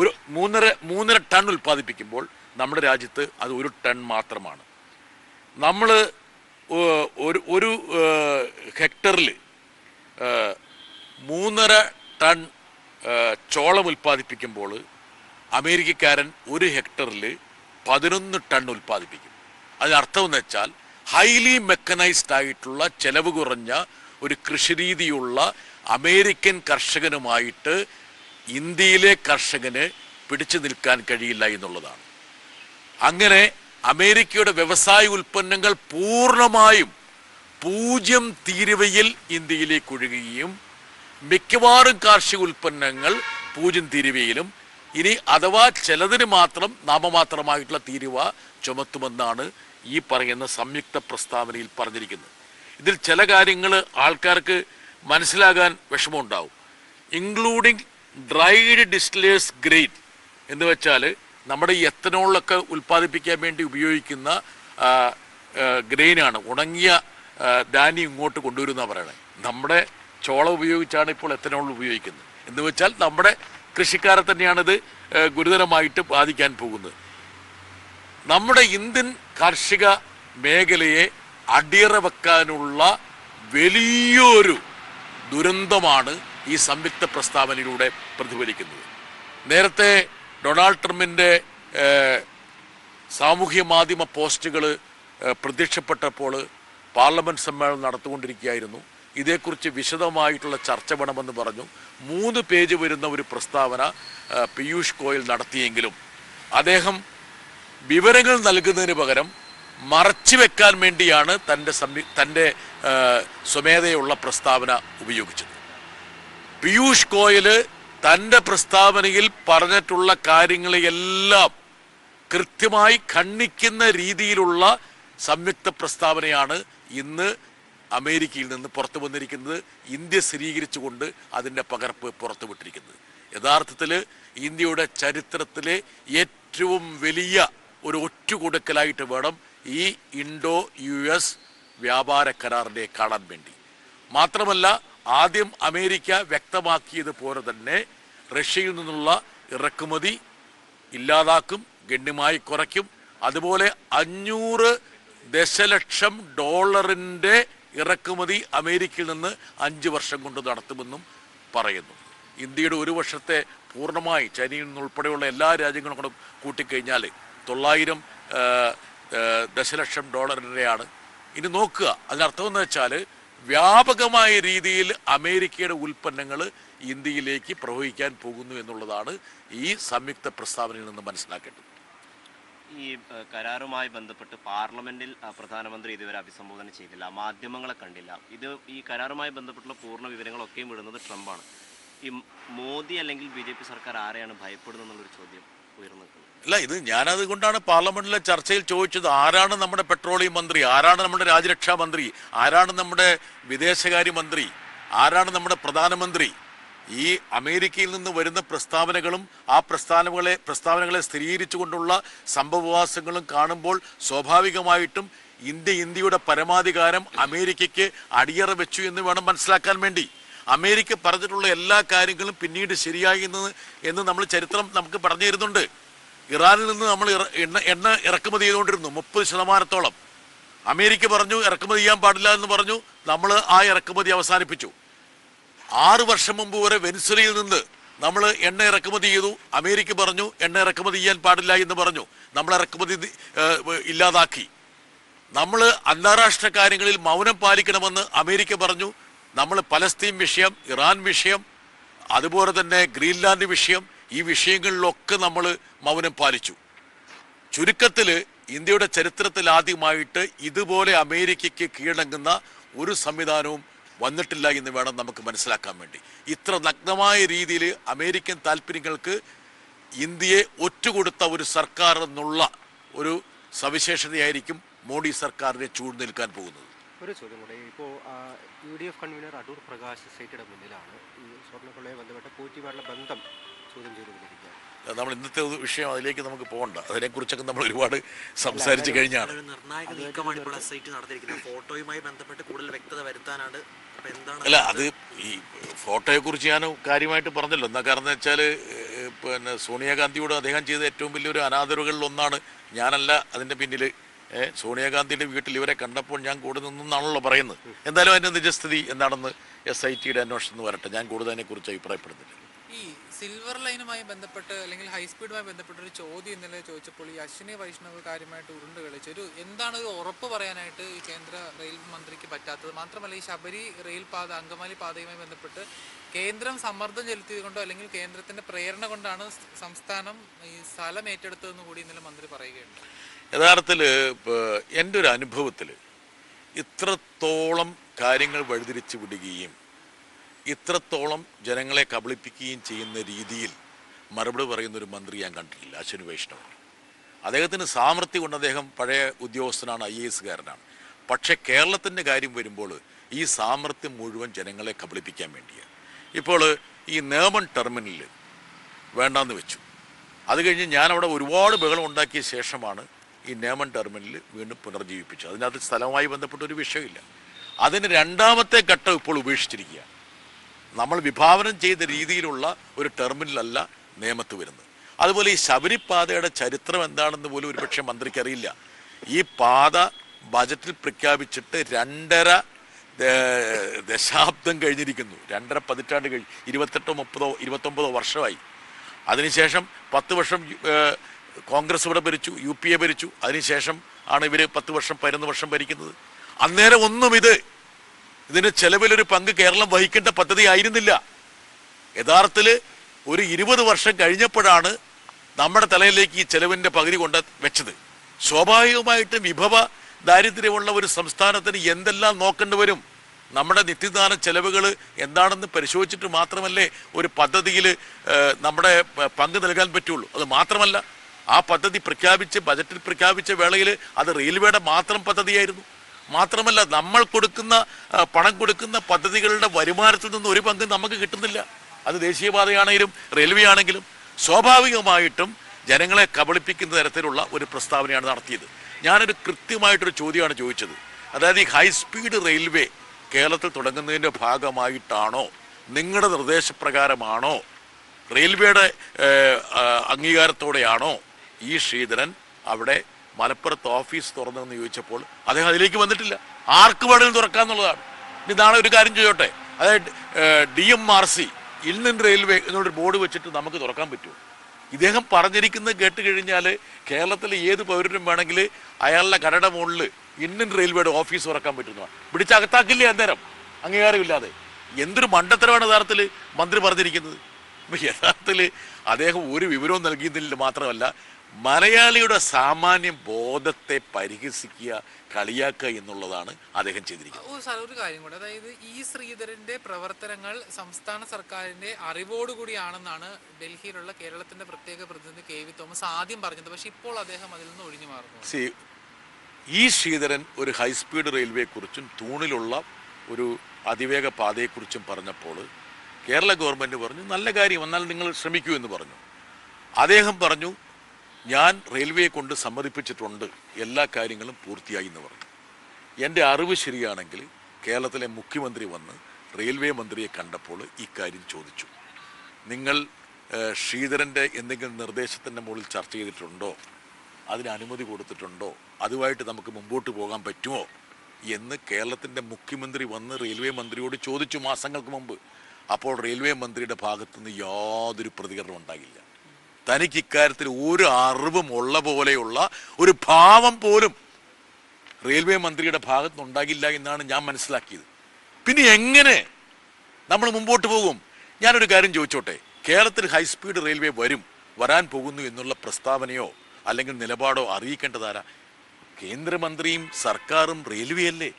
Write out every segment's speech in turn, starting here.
ഒരു മൂന്നര മൂന്നര ടൺ ഉൽപ്പാദിപ്പിക്കുമ്പോൾ നമ്മുടെ രാജ്യത്ത് അത് ഒരു ടൺ മാത്രമാണ്. നമ്മൾ ഒരു ഒരു ഹെക്ടറിൽ മൂന്നര ടൺ ചോളം ഉൽപ്പാദിപ്പിക്കുമ്പോൾ അമേരിക്കക്കാരൻ ഒരു ഹെക്ടറിൽ പതിനൊന്ന് ടൺ ഉൽപ്പാദിപ്പിക്കും. അതിനർത്ഥം എന്ന് വെച്ചാൽ ഹൈലി മെക്കനൈസ്ഡ് ആയിട്ടുള്ള ചെലവ് കുറഞ്ഞ ഒരു കൃഷിരീതിയുള്ള അമേരിക്കൻ കർഷകനുമായിട്ട് ഇന്ത്യയിലെ കർഷകന് പിടിച്ചു നിൽക്കാൻ കഴിയില്ല എന്നുള്ളതാണ്. അങ്ങനെ അമേരിക്കയുടെ വ്യവസായ ഉൽപ്പന്നങ്ങൾ പൂർണമായും പൂജ്യം തീരുവയിൽ ഇന്ത്യയിലേക്ക് ഒഴുകുകയും മിക്കവാറും കാർഷിക ഉൽപ്പന്നങ്ങൾ പൂജ്യം തീരുവയിലും ഇനി അഥവാ ചിലതിന് മാത്രം നാമമാത്രമായിട്ടുള്ള തീരുവ ചുമത്തുമെന്നാണ് ഈ പറയുന്ന സംയുക്ത പ്രസ്താവനയിൽ പറഞ്ഞിരിക്കുന്നത്. ഇതിൽ ചില കാര്യങ്ങൾ ആൾക്കാർക്ക് മനസ്സിലാകാൻ വിഷമമുണ്ടാവും. ഇൻക്ലൂഡിങ് ഡ്രൈഡ് ഡിസ്റ്റിലേഴ്സ് ഗ്രെയിൻ എന്ന് വെച്ചാൽ നമ്മുടെ ഈ എത്തനോളൊക്കെ ഉൽപ്പാദിപ്പിക്കാൻ വേണ്ടി ഉപയോഗിക്കുന്ന ഗ്രെയിനാണ് ഉണങ്ങിയ ധാന്യം ഇങ്ങോട്ട് കൊണ്ടുവരുന്ന പറയണത് നമ്മുടെ ചോളം ഉപയോഗിച്ചാണ് ഇപ്പോൾ എത്തനോൾ ഉപയോഗിക്കുന്നത്. എന്ന് വെച്ചാൽ നമ്മുടെ കൃഷിക്കാരെ തന്നെയാണിത് ഗുരുതരമായിട്ട് ബാധിക്കാൻ പോകുന്നത്. നമ്മുടെ ഇന്ത്യൻ കാർഷിക മേഖലയെ അടിയറ വെക്കാനുള്ള വലിയൊരു ദുരന്തമാണ് ഈ സംയുക്ത പ്രസ്താവനയിലൂടെ പ്രതിഫലിക്കുന്നത്. നേരത്തെ ഡൊണാൾഡ് ട്രംപിന്റെ സാമൂഹ്യ മാധ്യമ പോസ്റ്റുകൾ പ്രത്യക്ഷപ്പെട്ടപ്പോൾ പാർലമെന്റ് സമ്മേളനം നടത്തുകൊണ്ടിരിക്കുകയായിരുന്നു ഇതേക്കുറിച്ച് വിശദമായിട്ടുള്ള ചർച്ച വേണമെന്ന് പറഞ്ഞു. മൂന്ന് പേജ് വരുന്ന ഒരു പ്രസ്താവന പീയൂഷ് ഗോയൽ നടത്തിയെങ്കിലും അദ്ദേഹം വിവരങ്ങൾ നൽകുന്നതിന് പകരം മറച്ചു വെക്കാൻ വേണ്ടിയാണ് തന്റെ സംവി തന്റെ സ്വമേധയുള്ള പ്രസ്താവന ഉപയോഗിച്ചത്. പീയൂഷ് ഗോയൽ തന്റെ പ്രസ്താവനയിൽ പറഞ്ഞിട്ടുള്ള കാര്യങ്ങളെയെല്ലാം കൃത്യമായി ഖണ്ഡിക്കുന്ന രീതിയിലുള്ള സംയുക്ത പ്രസ്താവനയാണ് ഇന്ന് അമേരിക്കയിൽ നിന്ന് പുറത്തു വന്നിരിക്കുന്നത്. ഇന്ത്യ സ്ഥിരീകരിച്ചുകൊണ്ട് അതിന്റെ പകർപ്പ് പുറത്തുവിട്ടിരിക്കുന്നത്. യഥാർത്ഥത്തിൽ ഇന്ത്യയുടെ ചരിത്രത്തിലെ ഏറ്റവും വലിയ ഒരു ഒറ്റുകൊടുക്കലായിട്ട് വേണം ഈ ഇൻഡോ യു എസ് വ്യാപാര കരാറിനെ കാണാൻ വേണ്ടി. മാത്രമല്ല ആദ്യം അമേരിക്ക വ്യക്തമാക്കിയത് പോലെ തന്നെ റഷ്യയിൽ നിന്നുള്ള ഇറക്കുമതി ഇല്ലാതാക്കും ഗണ്യമായി കുറയ്ക്കും. അതുപോലെ അഞ്ഞൂറ് ദശലക്ഷം ഡോളറിന്റെ ഇറക്കുമതി അമേരിക്കയിൽ നിന്ന് അഞ്ച് വർഷം കൊണ്ട് നടത്തുമെന്നും പറയുന്നു. ഇന്ത്യയുടെ ഒരു വർഷത്തെ പൂർണമായി ചൈനയിൽ നിന്നുൾപ്പെടെയുള്ള എല്ലാ രാജ്യങ്ങളും കൂടെ കൂട്ടിക്കഴിഞ്ഞാൽ തൊള്ളായിരം ദശലക്ഷം ഡോളറിന്റെയാണ് ഇനി നോക്കുക അതിനർത്ഥം എന്ന് വെച്ചാൽ വ്യാപകമായ രീതിയിൽ അമേരിക്കയുടെ ഉൽപ്പന്നങ്ങൾ ഇന്ത്യയിലേക്ക് പ്രവഹിക്കാൻ പോകുന്നു എന്നുള്ളതാണ് ഈ സംയുക്ത പ്രസ്താവനയിൽ നിന്ന് മനസ്സിലാക്കേണ്ടത്. ഈ കരാറുമായി ബന്ധപ്പെട്ട് പാർലമെന്റിൽ പ്രധാനമന്ത്രി ഇതുവരെ അഭിസംബോധന ചെയ്തില്ല. മാധ്യമങ്ങളെ കണ്ടില്ല. ഇത് ഈ കരാറുമായി ബന്ധപ്പെട്ടുള്ള പൂർണ വിവരങ്ങളൊക്കെയും വിടുന്നത് ട്രംപാണ്. ഈ മോദി അല്ലെങ്കിൽ ബി സർക്കാർ ആരെയാണ് ഭയപ്പെടുന്നത് ചോദ്യം ഉയർന്നു നിൽക്കുന്നത് അല്ല ഇത് ഞാനത് കൊണ്ടാണ് പാർലമെന്റിലെ ചർച്ചയിൽ ചോദിച്ചത്. ആരാണ് നമ്മുടെ പെട്രോളിയം മന്ത്രി? ആരാണ് നമ്മുടെ രാജ്യരക്ഷാ മന്ത്രി? ആരാണ് നമ്മുടെ വിദേശകാര്യ മന്ത്രി? ആരാണ് നമ്മുടെ പ്രധാനമന്ത്രി? ഈ അമേരിക്കയിൽ നിന്ന് വരുന്ന പ്രസ്താവനകളും ആ പ്രസ്താവനകളെ പ്രസ്താവനകളെ സ്ഥിരീകരിച്ചുകൊണ്ടുള്ള സംഭവവാസങ്ങളും കാണുമ്പോൾ സ്വാഭാവികമായിട്ടും ഇന്ത്യ ഇന്ത്യയുടെ പരമാധികാരം അമേരിക്കയ്ക്ക് അടിയറ വെച്ചു എന്ന് വേണം മനസ്സിലാക്കാൻ വേണ്ടി. അമേരിക്ക പറഞ്ഞിട്ടുള്ള എല്ലാ കാര്യങ്ങളും പിന്നീട് ശരിയായി എന്ന് നമ്മൾ ചരിത്രം നമുക്ക് പറഞ്ഞു തരുന്നുണ്ട് ഇറാനിൽ നിന്ന് നമ്മൾ എണ്ണ എണ്ണ ഇറക്കുമതി ചെയ്തുകൊണ്ടിരുന്നു മുപ്പത് ശതമാനത്തോളം. അമേരിക്ക പറഞ്ഞു ഇറക്കുമതി ചെയ്യാൻ പാടില്ല എന്ന് പറഞ്ഞു നമ്മൾ ആ ഇറക്കുമതി അവസാനിപ്പിച്ചു. ആറ് വർഷം മുമ്പ് വരെ വെനിസ്വലയിൽ നിന്ന് നമ്മൾ എണ്ണ ഇറക്കുമതി ചെയ്തു. അമേരിക്ക പറഞ്ഞു എണ്ണ ഇറക്കുമതി ചെയ്യാൻ പാടില്ല എന്ന് പറഞ്ഞു. നമ്മൾ ഇറക്കുമതി ഇല്ലാതാക്കി. നമ്മൾ അന്താരാഷ്ട്ര കാര്യങ്ങളിൽ മൗനം പാലിക്കണമെന്ന് അമേരിക്ക പറഞ്ഞു. നമ്മൾ പലസ്തീൻ വിഷയം ഇറാൻ വിഷയം അതുപോലെ തന്നെ ഗ്രീൻലാൻഡ് വിഷയം ഈ വിഷയങ്ങളിലൊക്കെ നമ്മൾ മൗനം പാലിച്ചു. ചുരുക്കത്തിൽ ഇന്ത്യയുടെ ചരിത്രത്തിൽ ആദ്യമായിട്ട് ഇതുപോലെ അമേരിക്കയ്ക്ക് കീഴടങ്ങുന്ന ഒരു സംവിധാനവും വന്നിട്ടില്ല എന്ന് വേണം നമുക്ക് മനസ്സിലാക്കാൻ വേണ്ടി. ഇത്ര നഗ്നമായ രീതിയിൽ അമേരിക്കൻ താല്പര്യങ്ങൾക്ക് ഇന്ത്യയെ ഒറ്റുകൊടുത്ത ഒരു സർക്കാർ എന്നുള്ള ഒരു സവിശേഷതയായിരിക്കും മോഡി സർക്കാരിനെ ചൂട് നിൽക്കാൻ പോകുന്നത്. ഒരു ചോദ്യം കൂടെ ഇപ്പോൾ U D F convener Adoor Prakash സേറ്റിയുടെ മുന്നിലാണ്. ഈ സ്വർണക്കൊള്ളയെ ബന്ധപ്പെട്ട പൂറ്റിയുമായുള്ള ബന്ധം ചോദ്യം ചെയ്തുകൊണ്ടിരിക്കുകയാണ്. നമ്മൾ ഇന്നത്തെ ഒരു വിഷയം അതിലേക്ക് നമുക്ക് പോകണ്ട. അതിനെക്കുറിച്ചൊക്കെ നമ്മൾ ഒരുപാട് സംസാരിച്ചു കഴിഞ്ഞാണ്. നിർണായക നീക്കമാണ് ഇപ്പോൾ എസ് ഐ ടി നടത്തിയിരിക്കുന്നത് ഫോട്ടോയുമായി ബന്ധപ്പെട്ട് കൂടുതൽ വ്യക്തത വരുത്താനാണ് അല്ല അത് ഈ ഫോട്ടോയെ കുറിച്ച് ഞാൻ കാര്യമായിട്ട് പറഞ്ഞല്ലോ. എന്താ കാരണം വെച്ചാൽ പിന്നെ സോണിയാഗാന്ധിയോട് അദ്ദേഹം ചെയ്ത ഏറ്റവും വലിയൊരു അനാദരവുകളിൽ ഒന്നാണ് ഞാനല്ല അതിന്റെ പിന്നിൽ ഏഹ്, സോണിയാഗാന്ധിയുടെ വീട്ടിൽ ഇവരെ കണ്ടപ്പോൾ ഞാൻ കൂടെ നിന്നാണല്ലോ പറയുന്നത്. എന്തായാലും അതിന്റെ നിജസ്ഥിതി എന്താണെന്ന് എസ് ഐ ടിയുടെ അന്വേഷണം വരട്ടെ. ഞാൻ കൂടുതൽ അതിനെക്കുറിച്ച് അഭിപ്രായപ്പെടുന്നില്ല. ഈ സിൽവർ ലൈനുമായി ബന്ധപ്പെട്ട് അല്ലെങ്കിൽ ഹൈസ്പീഡുമായി ബന്ധപ്പെട്ട ഒരു ചോദ്യം ഇന്നലെ ചോദിച്ചപ്പോൾ ഈ അശ്വിനി വൈഷ്ണവ് കാര്യമായിട്ട് ഉരുണ്ട് കളിച്ചു. ഒരു എന്താണ് ഒരു ഉറപ്പ് പറയാനായിട്ട് ഈ കേന്ദ്ര റെയിൽ മന്ത്രിക്ക് പറ്റാത്തത്? മാത്രമല്ല ഈ ശബരി റെയിൽ പാത അങ്കമാലി പാതയുമായി ബന്ധപ്പെട്ട് കേന്ദ്രം സമ്മർദ്ദം ചെലുത്തിയത് കൊണ്ടോ അല്ലെങ്കിൽ കേന്ദ്രത്തിന്റെ പ്രേരണ കൊണ്ടാണ് സംസ്ഥാനം ഈ സ്ഥലം ഏറ്റെടുത്തതെന്ന് കൂടി ഇന്നലെ മന്ത്രി പറയുകയുണ്ട് യഥാർത്ഥത്തിൽ എന്റെ ഒരു അനുഭവത്തിൽ ഇത്രത്തോളം കാര്യങ്ങൾ വഴിതിരിച്ചു വിടുകയും ഇത്രത്തോളം ജനങ്ങളെ കബളിപ്പിക്കുകയും ചെയ്യുന്ന രീതിയിൽ മറുപടി പറയുന്ന ഒരു മന്ത്രി ഞാൻ കണ്ടിട്ടില്ല അശ്വിനി വൈഷ്ണവ്. അദ്ദേഹത്തിന് സാമർത്ഥ്യം കൊണ്ട് അദ്ദേഹം പഴയ ഉദ്യോഗസ്ഥനാണ് ഐ എ എസുകാരനാണ് പക്ഷേ കേരളത്തിന്റെ കാര്യം വരുമ്പോൾ ഈ സാമർത്ഥ്യം മുഴുവൻ ജനങ്ങളെ കബളിപ്പിക്കാൻ വേണ്ടിയാണ്. ഇപ്പോൾ ഈ നേമൻ ടെർമിനലിൽ വേണ്ടാന്ന് വെച്ചു. അത് കഴിഞ്ഞ് ഞാനവിടെ ഒരുപാട് ബഹളം ഉണ്ടാക്കിയ ശേഷമാണ് ഈ നേമൻ ടെർമിനൽ വീണ്ടും പുനർജീവിപ്പിച്ചത്. അതിനകത്ത് സ്ഥലവുമായി ബന്ധപ്പെട്ട ഒരു വിഷയമില്ല. അതിന് രണ്ടാമത്തെ ഘട്ടം ഇപ്പോൾ ഉപേക്ഷിച്ചിരിക്കുക നമ്മൾ വിഭാവനം ചെയ്ത രീതിയിലുള്ള ഒരു ടെർമിനലല്ല നിയമത്ത് വരുന്നത്. അതുപോലെ ഈ ശബരിപാതയുടെ ചരിത്രം എന്താണെന്ന് പോലും ഒരുപക്ഷെ മന്ത്രിക്ക് അറിയില്ല ഈ പാത ബജറ്റിൽ പ്രഖ്യാപിച്ചിട്ട് രണ്ടര ദശാബ്ദം കഴിഞ്ഞിരിക്കുന്നു. രണ്ടര പതിറ്റാണ്ട് കഴിഞ്ഞ് ഇരുപത്തെട്ടോ മുപ്പതോ ഇരുപത്തൊമ്പതോ വർഷമായി. അതിനുശേഷം പത്ത് വർഷം കോൺഗ്രസ് ഇവിടെ ഭരിച്ചു യു പി എ ഭരിച്ചു. അതിനുശേഷം ആണ് ഇവർ പത്ത് വർഷം പതിനൊന്ന് വർഷം ഭരിക്കുന്നത്. അന്നേരം ഒന്നും ഇത് ഇതിന് ചെലവിലൊരു പങ്ക് കേരളം വഹിക്കേണ്ട പദ്ധതി ആയിരുന്നില്ല. യഥാർത്ഥത്തിൽ ഒരു ഇരുപത് വർഷം കഴിഞ്ഞപ്പോഴാണ് നമ്മുടെ തലയിലേക്ക് ഈ ചെലവിന്റെ പകുതി കൊണ്ട് വെച്ചത്. സ്വാഭാവികമായിട്ടും വിഭവ ദാരിദ്ര്യമുള്ള ഒരു സംസ്ഥാനത്തിന് എന്തെല്ലാം നോക്കേണ്ടി വരും? നമ്മുടെ നിത്യദാന ചെലവുകൾ എന്താണെന്ന് പരിശോധിച്ചിട്ട് മാത്രമല്ലേ ഒരു പദ്ധതിയിൽ നമ്മുടെ പങ്ക് നൽകാൻ പറ്റുള്ളൂ. അത് മാത്രമല്ല ആ പദ്ധതി പ്രഖ്യാപിച്ച് ബജറ്റിൽ പ്രഖ്യാപിച്ച വേളയിൽ അത് റെയിൽവേയുടെ മാത്രം പദ്ധതിയായിരുന്നു. മാത്രമല്ല നമ്മൾ കൊടുക്കുന്ന പണം കൊടുക്കുന്ന പദ്ധതികളുടെ വരുമാനത്തിൽ നിന്ന് ഒരു പങ്ക് നമുക്ക് കിട്ടുന്നില്ല. അത് ദേശീയപാതയാണെങ്കിലും റെയിൽവേ ആണെങ്കിലും സ്വാഭാവികമായിട്ടും ജനങ്ങളെ കബളിപ്പിക്കുന്ന തരത്തിലുള്ള ഒരു പ്രസ്താവനയാണ് നടത്തിയത്. ഞാനൊരു കൃത്യമായിട്ടൊരു ചോദ്യമാണ് ചോദിച്ചത്. അതായത് ഈ ഹൈസ്പീഡ് റെയിൽവേ കേരളത്തിൽ തുടങ്ങുന്നതിന്റെ ഭാഗമായിട്ടാണോ? നിങ്ങളുടെ നിർദ്ദേശപ്രകാരമാണോ? റെയിൽവേയുടെ അംഗീകാരത്തോടെയാണോ ഈ ശ്രീധരൻ അവിടെ മലപ്പുറത്ത് ഓഫീസ് തുറന്നതെന്ന് ചോദിച്ചപ്പോൾ അദ്ദേഹം അതിലേക്ക് വന്നിട്ടില്ല. ആർക്ക് വേണമെങ്കിലും തുറക്കാന്നുള്ളതാണ്. ഇനി നാളെ ഒരു കാര്യം ചെയ്യോട്ടെ. അതായത് D M R C Indian railway എന്നൊരു ബോർഡ് വെച്ചിട്ട് നമുക്ക് തുറക്കാൻ പറ്റുമോ? ഇദ്ദേഹം പറഞ്ഞിരിക്കുന്നത് കേട്ട് കഴിഞ്ഞാൽ കേരളത്തിലെ ഏത് പൗരനും വേണമെങ്കിൽ അയാളുടെ കടയുടെ മുകളിൽ ഇന്ത്യൻ റെയിൽവേയുടെ ഓഫീസ് തുറക്കാൻ പറ്റുന്നതാണ്. പിടിച്ചകത്താക്കില്ലേ അന്നേരം? അംഗീകാരമില്ലാതെ. എന്തൊരു മണ്ടത്തരമാണ് യഥാർത്ഥത്തിൽ മന്ത്രി പറഞ്ഞിരിക്കുന്നത്? യഥാർത്ഥത്തിൽ അദ്ദേഹം ഒരു വിവരവും നൽകിയതിൽ മാത്രമല്ല മലയാളിയുടെ സാമാന്യ ബോധത്തെ പരിഹസിക്കുക കളിയാക്കുക എന്നുള്ളതാണ് അദ്ദേഹം ചെയ്തിരിക്കുന്നത്. ഓ സാർ ഒരു കാര്യം കൂടെ. അതായത് ഈ ശ്രീധരന്റെ പ്രവർത്തനങ്ങൾ സംസ്ഥാന സർക്കാരിന്റെ അറിവോടുകൂടിയാണെന്നാണ് ഡൽഹിയിലുള്ള കേരളത്തിന്റെ പ്രത്യേക പ്രതിനിധി കെ വി തോമസ് ആദ്യം പറഞ്ഞത്. പക്ഷെ ഇപ്പോൾ അദ്ദേഹം അതിൽ നിന്ന് ഒഴിഞ്ഞു മാറുന്നു. സി ഈ ശ്രീധരൻ ഒരു ഹൈസ്പീഡ് റെയിൽവേയെക്കുറിച്ചും തൂണിലുള്ള ഒരു അതിവേഗ പാതയെക്കുറിച്ചും പറഞ്ഞപ്പോൾ കേരള ഗവൺമെന്റ് പറഞ്ഞു നല്ല കാര്യം എന്നാൽ നിങ്ങൾ ശ്രമിക്കൂ എന്ന് പറഞ്ഞു. അദ്ദേഹം പറഞ്ഞു ഞാൻ റെയിൽവേയെ കൊണ്ട് സമ്മതിപ്പിച്ചിട്ടുണ്ട് എല്ലാ കാര്യങ്ങളും പൂർത്തിയായി എന്ന് പറഞ്ഞു. എന്റെ അറിവ് ശരിയാണെങ്കിൽ കേരളത്തിലെ മുഖ്യമന്ത്രി വന്ന് റെയിൽവേ മന്ത്രിയെ കണ്ടപ്പോൾ ഇക്കാര്യം ചോദിച്ചു. നിങ്ങൾ ശ്രീധരന്റെ എന്തെങ്കിലും നിർദ്ദേശത്തിന്റെ മുകളിൽ ചർച്ച ചെയ്തിട്ടുണ്ടോ? അതിന് അനുമതി കൊടുത്തിട്ടുണ്ടോ? അതുമായിട്ട് നമുക്ക് മുമ്പോട്ട് പോകാൻ പറ്റുമോ? എന്ന് കേരളത്തിന്റെ മുഖ്യമന്ത്രി വന്ന് റെയിൽവേ മന്ത്രിയോട് ചോദിച്ചു മാസങ്ങൾക്ക് മുമ്പ്. അപ്പോൾ റെയിൽവേ മന്ത്രിയുടെ ഭാഗത്തുനിന്ന് യാതൊരു പ്രതികരണം ഉണ്ടാകില്ല തനിക്ക് ഇക്കാര്യത്തിൽ ഒരു അറിവും ഉള്ള പോലെയുള്ള ഒരു ഭാവം പോലും റെയിൽവേ മന്ത്രിയുടെ ഭാഗത്തുനിന്ന് ഉണ്ടാകില്ല എന്നാണ് ഞാൻ മനസ്സിലാക്കിയത്. പിന്നെ എങ്ങനെ നമ്മൾ മുമ്പോട്ട് പോകും? ഞാനൊരു കാര്യം ചോദിച്ചോട്ടെ. കേരളത്തിൽ ഹൈസ്പീഡ് റെയിൽവേ വരും വരാൻ പോകുന്നു എന്നുള്ള പ്രസ്താവനയോ അല്ലെങ്കിൽ നിലപാടോ അറിയിക്കേണ്ടതാരാ? കേന്ദ്രമന്ത്രിയും സർക്കാരും റെയിൽവേ അല്ലേ?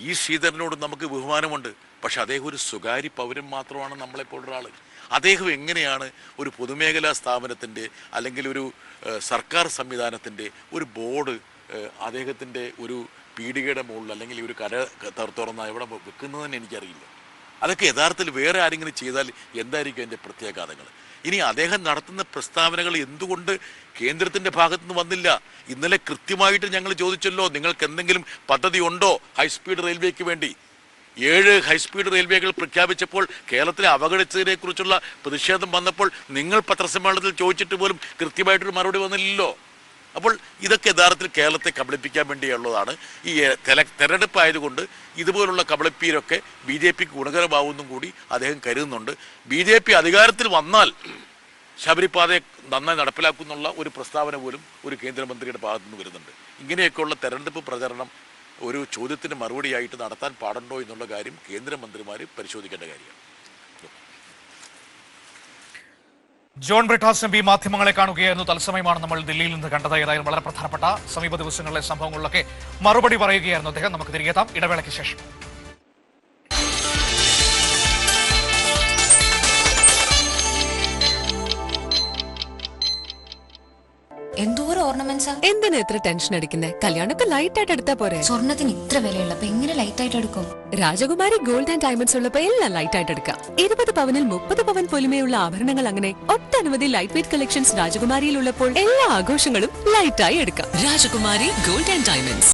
ഈ ശ്രീധരനോട് നമുക്ക് ബഹുമാനമുണ്ട്. പക്ഷെ അദ്ദേഹം ഒരു സ്വകാര്യ പൗരൻ മാത്രമാണ് നമ്മളെപ്പോലുള്ള അദ്ദേഹം എങ്ങനെയാണ് ഒരു പൊതുമേഖലാ സ്ഥാപനത്തിന്റെ അല്ലെങ്കിൽ ഒരു സർക്കാർ സംവിധാനത്തിന്റെ ഒരു ബോർഡ് അദ്ദേഹത്തിന്റെ ഒരു പീടികയുടെ മുകളിൽ അല്ലെങ്കിൽ ഒരു കര തുറന്ന ഇവിടെ വെക്കുന്നതെന്ന് എനിക്കറിയില്ല. അതൊക്കെ യഥാർത്ഥത്തിൽ വേറെ ആരെങ്കിലും ചെയ്താൽ എന്തായിരിക്കും അതിന്റെ പ്രത്യാഘാതങ്ങൾ? ഇനി അദ്ദേഹം നടത്തുന്ന പ്രസ്താവനകൾ എന്തുകൊണ്ട് കേന്ദ്രത്തിന്റെ ഭാഗത്തുനിന്ന് വന്നില്ല? ഇന്നലെ കൃത്യമായിട്ട് ഞങ്ങൾ ചോദിച്ചല്ലോ നിങ്ങൾക്ക് എന്തെങ്കിലും പദ്ധതി ഉണ്ടോ ഹൈസ്പീഡ് റെയിൽവേക്ക് വേണ്ടി? ഏഴ് ഹൈസ്പീഡ് റെയിൽവേകൾ പ്രഖ്യാപിച്ചപ്പോൾ കേരളത്തിലെ അവഗണിച്ചതിനെ കുറിച്ചുള്ള പ്രതിഷേധം വന്നപ്പോൾ നിങ്ങൾ പത്രസമ്മേളനത്തിൽ ചോദിച്ചിട്ട് പോലും കൃത്യമായിട്ടൊരു മറുപടി വന്നില്ലല്ലോ. അപ്പോൾ ഇതൊക്കെ യഥാർത്ഥത്തിൽ കേരളത്തെ കബളിപ്പിക്കാൻ വേണ്ടിയുള്ളതാണ്. ഈ തെരഞ്ഞെടുപ്പ് ആയതുകൊണ്ട് ഇതുപോലുള്ള കബളിപ്പീരൊക്കെ ബി ജെ പിക്ക് ഗുണകരമാവുമെന്നും കൂടി അദ്ദേഹം കരുതുന്നുണ്ട്. ബി ജെ പി അധികാരത്തിൽ വന്നാൽ ശബരിപാതയെ നന്നായി നടപ്പിലാക്കുന്നുള്ള ഒരു പ്രസ്താവന പോലും ഒരു കേന്ദ്രമന്ത്രിയുടെ ഭാഗത്തുനിന്ന് വരുന്നുണ്ട്. ഇങ്ങനെയൊക്കെയുള്ള തെരഞ്ഞെടുപ്പ് പ്രചരണം ഒരു ചോദ്യത്തിന് മറുപടിയായിട്ട് നടത്താൻ പാടുണ്ടോ എന്നുള്ള കാര്യം കേന്ദ്രമന്ത്രിമാർ പരിശോധിക്കേണ്ട കാര്യമാണ്. ജോൺ ബ്രിട്ടാസ് എം പി മാധ്യമങ്ങളെ കാണുകയായിരുന്നു. തത്സമയമാണ് നമ്മൾ ദില്ലിയിൽ നിന്ന് കണ്ടത്. ഏതായാലും വളരെ പ്രധാനപ്പെട്ട സമീപ ദിവസങ്ങളിലെ സംഭവങ്ങളിലൊക്കെ മറുപടി പറയുകയായിരുന്നു അദ്ദേഹം. നമുക്ക് തിരികെത്താം ഇടവേളയ്ക്ക് ശേഷം. എന്തോരം ഓർണമെന്റ്സാ? എന്തിനാ ഇത്ര ടെൻഷൻ അടിക്കുന്നേ? കല്യാണമൊക്കെ ലൈറ്റ് ആയിട്ട് എടുത്താ പോരെ? സ്വർണത്തിന് ഇത്ര വിലയുള്ളപ്പോ എങ്ങനെ ലൈറ്റ് ആയിട്ട് എടുക്കും? രാജകുമാരി ഗോൾഡ് ആൻഡ് ഡയമണ്ട്സ് ഉള്ളപ്പോ എല്ലാം ലൈറ്റ് ആയിട്ട് എടുക്കാം. ഇരുപത് പവനിൽ മുപ്പത് പവൻ പൊലിമയുള്ള ആഭരണങ്ങൾ അങ്ങനെ ഒട്ടനവധി ലൈറ്റ് വെയിറ്റ് കളക്ഷൻസ് രാജകുമാരിയിൽ ഉള്ളപ്പോൾ എല്ലാ ആഘോഷങ്ങളും ലൈറ്റ് ആയി എടുക്കാം. രാജകുമാരി ഗോൾഡ് ആൻഡ് ഡയമണ്ട്സ്